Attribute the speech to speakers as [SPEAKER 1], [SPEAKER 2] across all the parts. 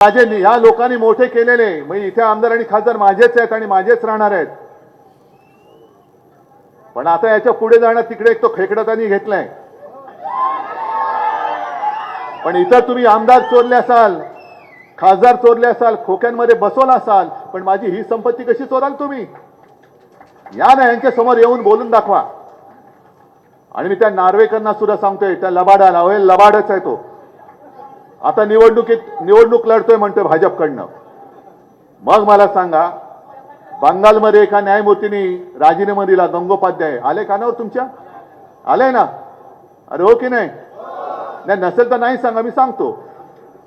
[SPEAKER 1] माझे ह्या लोकांनी मोठे केलेले. मग इथे आमदार आणि खासदार माझेच आहेत आणि माझेच राहणार आहेत. पण आता याच्यापुढे जाणार तिकडे एक तो खेकडा त्यांनी घेतलाय. पण इथं तुम्ही आमदार चोरले असाल खासदार चोरले असाल खोक्यांमध्ये बसवला असाल पण माझी ही संपत्ती कशी चोराल तुम्ही? या ना यांच्या समोर येऊन बोलून दाखवा. आणि मी त्या नार्वेकरांना सुद्धा सांगतोय त्या लबाडाला होय लबाडच आहे तो. आता निवडणुकीत निवडणूक लढतोय म्हणतोय भाजपकडनं. मग मला सांगा बंगालमध्ये एका न्यायमूर्तीने राजीनामा दिला गंगोपाध्याय. आले कानावर तुमच्या? आले ना? अरे हो की नाही? नाही नसेल तर नाही सांगा मी सांगतो.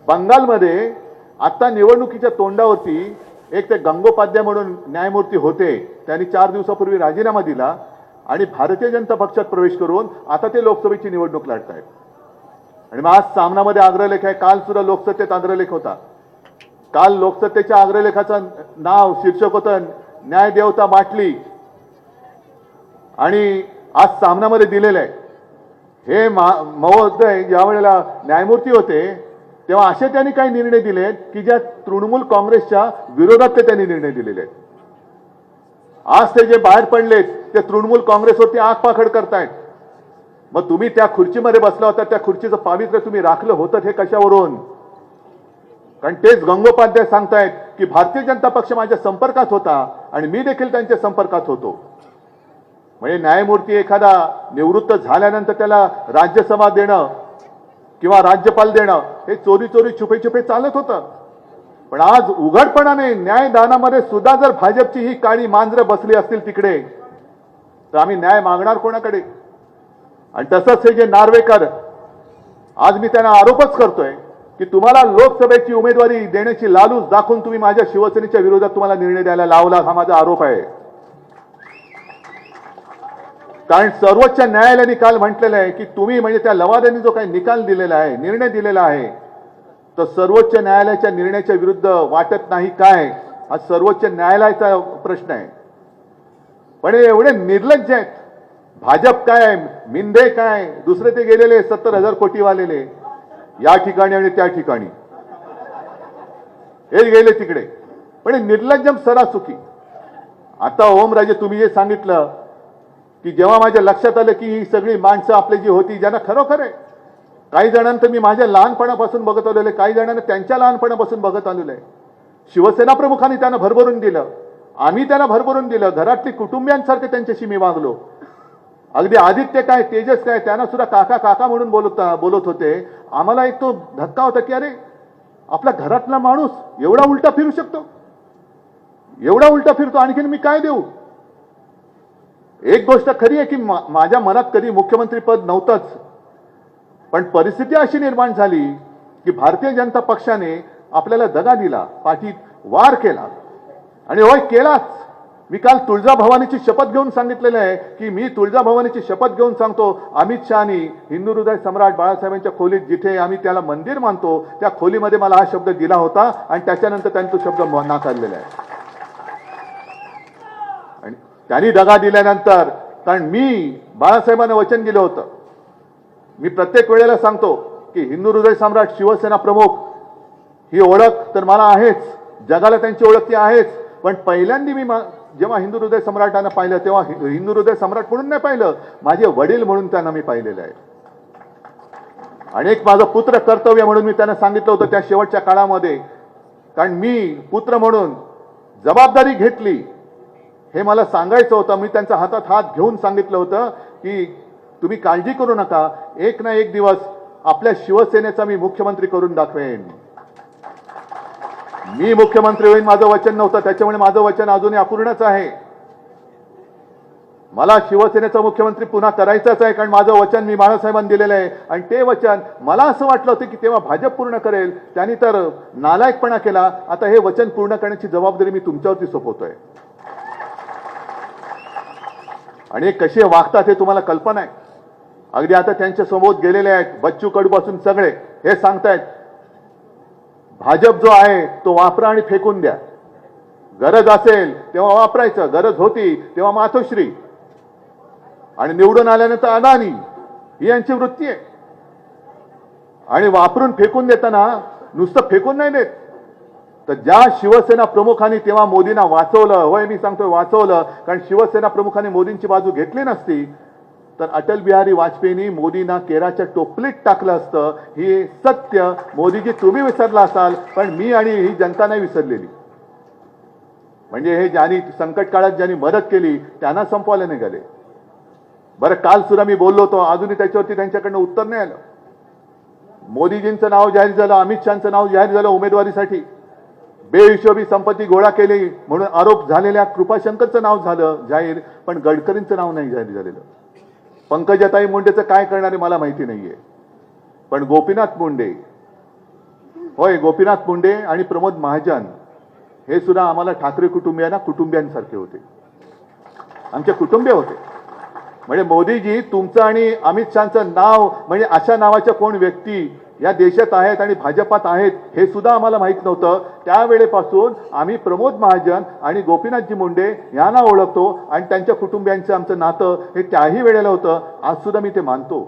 [SPEAKER 1] बंगालमध्ये आता निवडणुकीच्या तोंडावरती एक ते गंगोपाध्याय म्हणून न्यायमूर्ती होते. त्यांनी चार दिवसापूर्वी राजीनामा दिला आणि भारतीय जनता पक्षात प्रवेश करून आता ते लोकसभेची निवडणूक लढत आहेत आणि मग आज सामनामध्ये अग्रलेख आहे. काल सुद्धा लोकसत्तेत अग्रलेख होता. काल लोकसत्तेच्या अग्रलेखाचं नाव शीर्षक होतं न्याय देवता बाटली. आणि आज सामनामध्ये दिलेलं आहे. हे महोदय ज्या वेळेला न्यायमूर्ती होते तेव्हा असे त्यांनी काही निर्णय दिले की ज्या तृणमूल काँग्रेसच्या विरोधात ते त्यांनी निर्णय दिलेले आहेत. आज ते जे बाहेर पडलेत ते तृणमूल काँग्रेसवरती आगपाखड करतायत. मग तुम्ही त्या खुर्चीमध्ये बसला होता त्या खुर्चीचं पावित्र्य तुम्ही राखलं होतं हे कशावरून? कारण तेच गंगोपाध्याय सांगतायत की भारतीय जनता पक्ष माझ्या संपर्कात होता आणि मी देखील त्यांच्या संपर्कात होतो. म्हणजे न्यायमूर्ती एखादा निवृत्त झाल्यानंतर त्याला राज्यसभा देणं किंवा राज्यपाल देणं हे चोरी चोरी छुपे छुपे चालत होतं. पण आज उघडपणाने न्यायदानामध्ये सुद्धा जर भाजपची ही काळी मांजरं बसली असतील तिकडे तर आम्ही न्याय मागणार कोणाकडे? आणि तसंच हे जे नार्वेकर आज मी त्यांना आरोपच करतोय की तुम्हाला लोकसभेची उमेदवारी देण्याची लालूच दाखवून तुम्ही माझ्या शिवसेनेच्या विरोधात तुम्हाला निर्णय द्यायला लावला हा माझा आरोप आहे. कारण सर्वोच्च न्यायालयाने काल म्हटलेलं आहे की तुम्ही म्हणजे त्या लवाद्यांनी जो काही निकाल दिलेला आहे निर्णय दिलेला आहे तर सर्वोच्च न्यायालयाच्या निर्णयाच्या विरुद्ध वाटत नाही काय? हा सर्वोच्च न्यायालयाचा प्रश्न आहे. पण हे एवढे निर्लज्ज आहेत. भाजप काय मिंदे काय दुसरे ते गेलेले सत्तर हजार कोटी वालेले या ठिकाणी आणि त्या ठिकाणी. हे गेले तिकडे. पण हे निर्लज्जम सरासुकी आता ओमराजे तुम्ही जे सांगितलं की जेव्हा माझ्या लक्षात आलं की ही सगळी माणसं आपली जी होती ज्यांना खरोखर आहे. काही जणांना मी माझ्या लहानपणापासून बघत आलेलं आहे काही जणांना त्यांच्या लहानपणापासून बघत आलेलो आहे. शिवसेना प्रमुखांनी त्यांना भरभरून दिलं. आम्ही त्यांना भरभरून दिलं. घरातली कुटुंबियांसारखे त्यांच्याशी मी वागलो. अगदी आदित्य काय तेजस काय त्यांना सुद्धा काका काका म्हणून बोलत बोलत होते. आम्हाला एक तो धक्का होता की अरे आपला घरातला माणूस एवढा उलटा फिरू शकतो? एवढा उलटा फिरतो आणखीन मी काय देऊ? एक गोष्ट खरी आहे की माझ्या मनात कधी मुख्यमंत्री पद नव्हतंच. पण परिस्थिती अशी निर्माण झाली की भारतीय जनता पक्षाने आपल्याला दगा दिला पाठीत वार केला. आणि होय केलाच. मी काल तुळजाभवानीची शपथ घेऊन सांगितलेलं आहे की मी तुळजाभवानीची शपथ घेऊन सांगतो अमित शहानी हिंदू हृदय सम्राट बाळासाहेबांच्या खोलीत जिथे आम्ही त्याला मंदिर मानतो त्या खोलीमध्ये मला हा शब्द दिला होता आणि त्याच्यानंतर त्यांनी तो शब्द नाकारलेला आहे. आणि त्यांनी दगा दिल्यानंतर कारण मी बाळासाहेबांना वचन दिलं होतं. मी प्रत्येक वेळेला सांगतो की हिंदू हृदय सम्राट शिवसेना प्रमुख ही ओळख तर मला आहेच. जगाला त्यांची ओळख ती आहेच. पण पहिल्यांदा मी जेव्हा हिंदू हृदय सम्राटांना पाहिलं तेव्हा हिंदू हृदय सम्राट म्हणून नाही पाहिलं माझे वडील म्हणून त्यांना मी पाहिलेलं आहे. आणि एक माझं पुत्र कर्तव्य म्हणून मी त्यांना सांगितलं होतं त्या शेवटच्या काळामध्ये. कारण मी पुत्र म्हणून जबाबदारी घेतली. हे मला सांगायचं होतं मी त्यांच्या हातात हात घेऊन सांगितलं होतं की तुम्ही काळजी करू नका एक ना एक दिवस आपल्या शिवसेनेचा मी मुख्यमंत्री करून दाखवेन. मी मुख्यमंत्री होईन माझं वचन नव्हतं. त्याच्यामुळे माझं वचन अजूनही अपूर्णच आहे. मला शिवसेनेचा मुख्यमंत्री पुन्हा करायचाच आहे कारण माझं वचन मी बाळासाहेबांनी दिलेलं आहे. आणि ते वचन मला असं वाटलं होतं की तेव्हा भाजप पूर्ण करेल. त्यांनी तर नालायकपणा केला. आता हे वचन पूर्ण करण्याची जबाबदारी मी तुमच्यावरती सोपवतोय. आणि कसे वागतात हे तुम्हाला कल्पना आहे. अगदी आता त्यांच्यासमोर गेलेले आहेत बच्चू कडूपासून सगळे हे सांगतायत भाजप जो आहे तो वापरा आणि फेकून द्या. गरज असेल तेव्हा वापरायचं. गरज होती तेव्हा मातोश्री. आणि निवडून आल्यानंतर अदानी ही यांची वृत्ती आहे. आणि वापरून फेकून देताना नुसतं फेकून नाही देत. तर ज्या शिवसेना प्रमुखांनी तेव्हा मोदींना वाचवलं होय मी सांगतोय वाचवलं कारण शिवसेना प्रमुखांनी मोदींची बाजू घेतली नसती तर अटल बिहारी वाजपेयींनी मोदींना केराच्या टोपलीत टाकलं असतं हे सत्य. मोदीजी तुम्ही विसरला असाल पण मी आणि ही जनता नाही विसरलेली. म्हणजे हे ज्यांनी संकट काळात ज्यांनी मदत केली त्यांना संपवायला निघाले. बरं काल सुद्धा मी बोललो होतो अजूनही त्याच्यावरती त्यांच्याकडनं उत्तर नाही आलं. मोदीजींचं नाव जाहीर झालं अमित शहाचं नाव जाहीर झालं उमेदवारीसाठी. बेहिशोबी संपत्ती गोळा केली म्हणून आरोप झालेल्या कृपाशंकरचं नाव झालं जाहीर पण गडकरींचं नाव नाही जाहीर झालेलं. पंकजाताई मुंडेचं काय करणारे मला माहिती नाहीये. पण गोपीनाथ मुंडे होय गोपीनाथ मुंडे आणि प्रमोद महाजन हे सुद्धा आम्हाला ठाकरे कुटुंबियांना कुटुंबियांसारखे होते. आमचे कुटुंबीय होते. म्हणजे मोदीजी तुमचं आणि अमित शहाचं नाव म्हणजे अशा नावाच्या कोण व्यक्ती या देशात आहेत आणि भाजपात आहेत हे सुद्धा आम्हाला माहीत नव्हतं. त्यावेळेपासून आम्ही प्रमोद महाजन आणि गोपीनाथजी मुंडे यांना ओळखतो आणि त्यांच्या कुटुंबियांचं आमचं नातं हे त्याही वेळेला होतं. आज सुद्धा मी ते मानतो.